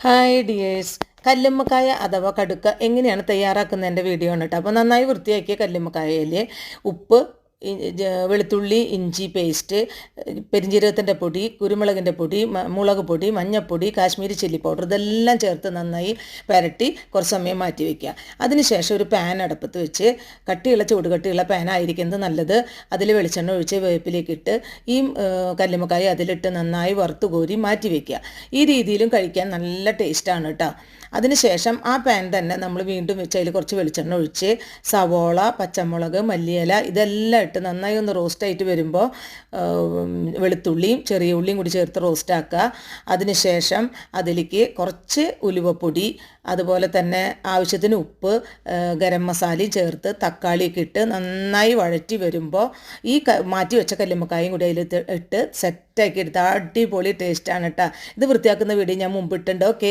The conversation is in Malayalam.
ഹായ് ഡിയേഴ്സ് കല്ലുമ്മക്കായ അഥവാ കടുക്ക എങ്ങനെയാണ് തയ്യാറാക്കുന്നതിന്റെ വീഡിയോ ആണ് കേട്ടോ. അപ്പോൾ നന്നായി വൃത്തിയാക്കിയ കല്ലുമ്മക്കായയിൽ ഉപ്പ് വെളുത്തുള്ളി ഇഞ്ചി പേസ്റ്റ് പെരിഞ്ജീരകത്തിന്റെ പൊടി കുരുമുളകിന്റെ പൊടി മുളക് പൊടി മഞ്ഞൾപ്പൊടി കാശ്മീരി ചില്ലി പൗഡർ ഇതെല്ലാം ചേർത്ത് നന്നായി പുരട്ടി കുറച്ച് സമയം മാറ്റി വയ്ക്കുക അതിനുശേഷം ഒരു പാൻ അടുപ്പത്ത് വെച്ച് കട്ടിയുള്ള ചൂട് കട്ടിയുള്ള പാൻ നല്ലത്. അതിൽ വെളിച്ചെണ്ണ ഒഴിച്ച് വേപ്പിലേക്ക് ഇട്ട് ഈ ഏഹ്, കല്ലുമ്മക്കായ അതിലിട്ട് നന്നായി വറുത്ത് കോരി മാറ്റി വയ്ക്കുക ഈ രീതിയിലും കഴിക്കാൻ നല്ല ടേസ്റ്റാണ് കേട്ടോ അതിനുശേഷം ആ പാൻ തന്നെ നമ്മൾ വീണ്ടും വെച്ച് അതിൽ കുറച്ച് വെളിച്ചെണ്ണ ഒഴിച്ച് സവോള പച്ചമുളക് മല്ലിയില ഇതെല്ലാം ഇട്ട് നന്നായി ഒന്ന് റോസ്റ്റായിട്ട് വരുമ്പോൾ വെളുത്തുള്ളിയും ചെറിയ ഉള്ളിയും കൂടി ചേർത്ത് റോസ്റ്റാക്കുക അതിനുശേഷം അതിലേക്ക് കുറച്ച് ഉലുവപ്പൊടി അതുപോലെ തന്നെ ആവശ്യത്തിന് ഉപ്പ് ഗരം മസാലയും ചേർത്ത് തക്കാളിയൊക്കെ ഇട്ട് നന്നായി വഴറ്റി വരുമ്പോൾ ഈ മാറ്റി വെച്ച കല്ലുമ്മക്കായും കൂടി അതിൽ ഇട്ട് സെറ്റാക്കി എടുത്ത് അടിപൊളി ടേസ്റ്റാണ് കേട്ടോ ഇത് വൃത്തിയാക്കുന്ന വീഡിയോ ഞാൻ മുമ്പ് ഇട്ടുണ്ട് ഓക്കെ